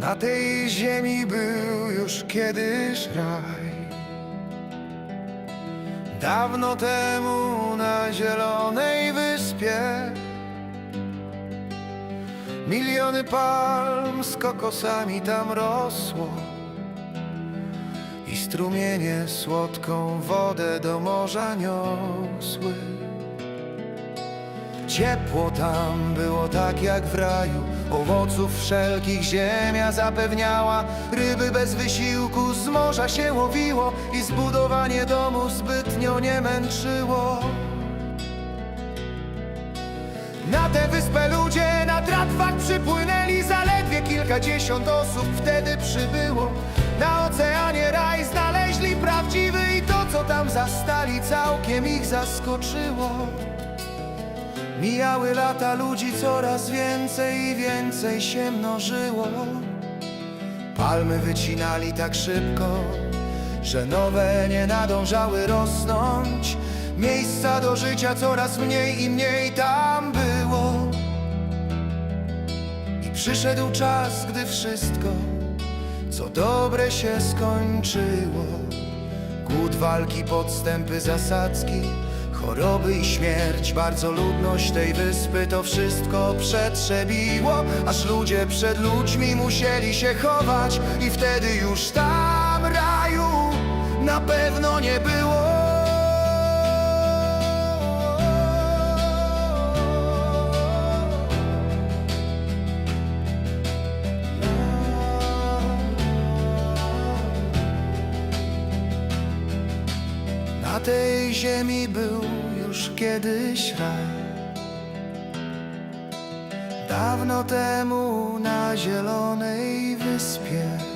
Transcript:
Na tej ziemi był już kiedyś raj. Dawno temu na zielonej wyspie Miliony palm z kokosami tam rosło I strumienie słodką wodę do morza niosły Ciepło tam było tak jak w raju Owoców wszelkich ziemia zapewniała. Ryby bez wysiłku z morza się łowiło I zbudowanie domu zbytnio nie męczyło. Na tę wyspę ludzie na tratwach przypłynęli Zaledwie kilkadziesiąt osób wtedy przybyło. Na oceanie raj znaleźli prawdziwy I to co tam zastali całkiem ich zaskoczyło Mijały lata, ludzi coraz więcej i więcej się mnożyło. Palmy wycinali tak szybko, że nowe nie nadążały rosnąć. Miejsca do życia coraz mniej i mniej tam było. I przyszedł czas, gdy wszystko, co dobre się skończyło. Głód, walki, podstępy, zasadzki Choroby i śmierć, bardzo ludność tej wyspy To wszystko przetrzebiło. Aż ludzie przed ludźmi musieli się chować I wtedy już tam raju na pewno nie było Na tej ziemi był już kiedyś raj. Dawno temu na zielonej wyspie